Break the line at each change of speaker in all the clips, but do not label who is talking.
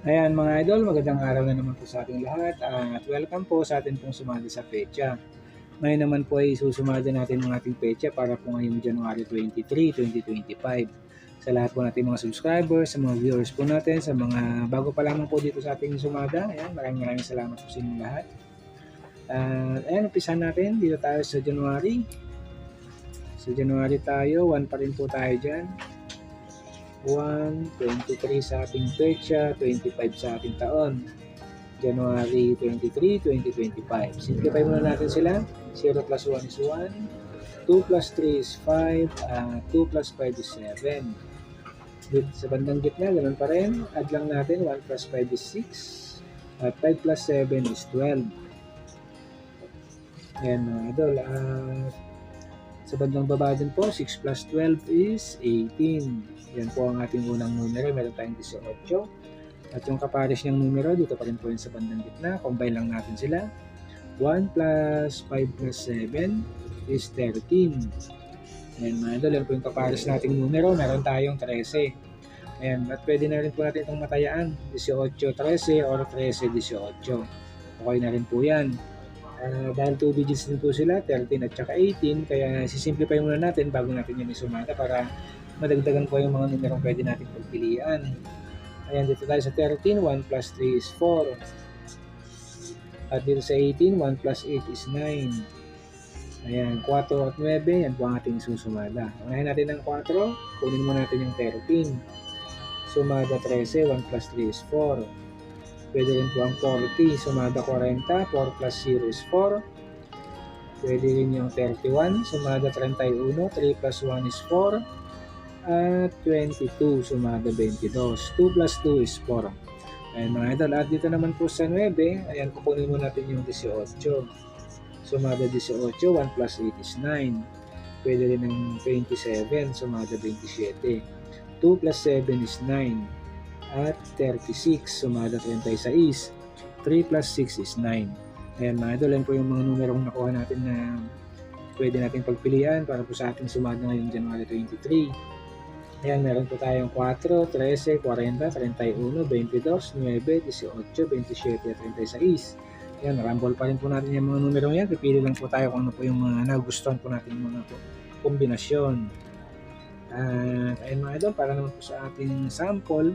Ayan mga idol, magandang araw na naman po sa ating lahat at welcome po sa atin pong sumali sa pecha. Ngayon naman po ay susumada natin ang ating pecha para po ngayong January 23, 2025. Sa lahat po natin mga subscribers, sa mga viewers po natin, sa mga bago pa lamang po dito sa ating sumada. Ayan, maraming maraming salamat po sa inyong lahat. At ayan, umpisa natin. Dito tayo sa January. Sa January tayo, 1 pa rin po tayo dyan. 1, 23 sa ating pecha, 25 sa ating taon. January 23, 2025. Simplify muna natin sila. 0 plus 1 is 1. 2 plus 3 is 5. Uh, 2 plus 5 is 7. Dito sa bandang gitna, ganun pa rin. Add lang natin. 1 plus 5 is 6. At 5 plus 7 is 12. Ayan mga idol. At sa bandang baba din po, 6 plus 12 is 18. Yan po ang ating unang numero. Meron tayong 18. At yung kapares niyang numero, dito pa rin po yun sa bandang gitna. Combine lang natin sila. 1 plus 5 plus 7 is 13. Ayan mga idol, yan po yung kapares nating numero. Meron tayong 13. Ayan, at pwede na rin po natin itong matayaan. 18, 13 or 13, 18. Okay na rin po yan. Uh, dahil 2 digits din po sila, 13 at saka 18, kaya sisimplify muna natin bago natin yung isumata para madagdagan po yung mga numerong pwede natin pagpilian. Ayan, dito tayo sa 13, 1 plus 3 is 4. At dito sa 18, 1 plus 8 is 9. Ayan, 4 at 9, yan po ang ating susumada. Unahin natin ng 4, kunin mo natin yung 13. Sumada 13, 1 plus 3 is 4. Pwede rin po ang 40, sumada 40, 4 plus 0 is 4. Pwede rin yung 31, sumada 31, 3 plus 1 is 4. At 22, sumada 22. 2 plus 2 is 4. Ayan mga idol, at dito naman po sa 9, ayan kukunin mo natin yung 18. Sumada 18, 1 plus 8 is 9. Pwede rin ng 27, sumada 27. 2 plus 7 is 9 at 36, sumada 36. 3 plus 6 is 9. Ayan mga idol, yan po yung mga numerong nakuha natin na pwede natin pagpilian para po sa ating sumada ngayong January 23. Ayan, meron po tayong 4, 13, 40, 31, 22, 9, 18, 27, at 36. Ayan, rumble pa rin po natin yung mga numerong yan. Pipili lang po tayo kung ano po yung mga nagustuhan po natin yung mga kombinasyon. At ayun mga idol, para naman po sa ating sample,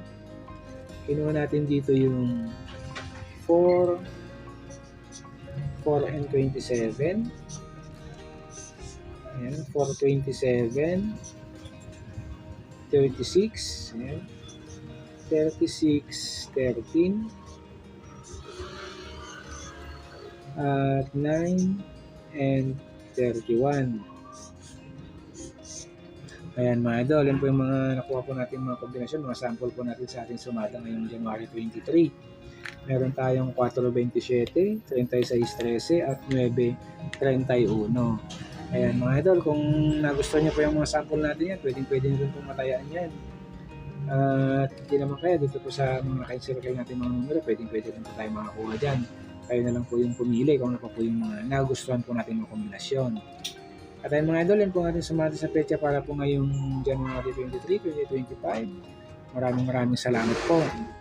kinuha natin dito yung 4 4 and 27 ayan 427 36 ayan. 36 13 at 9 and 31 Ayan mga idol, yan po yung mga nakuha po natin mga kombinasyon, mga sample po natin sa ating sumada ngayong January 23. Meron tayong 4.27, 36.13 at 9.31. Ayan mga idol, kung nagustuhan niyo po yung mga sample natin yan, pwedeng pwede nyo rin pong matayaan yan. At uh, hindi naman kaya dito po sa mga naka-circle natin mga numero, pwedeng pwede rin po tayo makakuha dyan. Kayo na lang po yung pumili kung ano po yung mga nagustuhan po natin mga kombinasyon. At ayun mga idol, yan po ating sumati sa pecha para po ngayong January 23, 2025. Maraming maraming salamat po.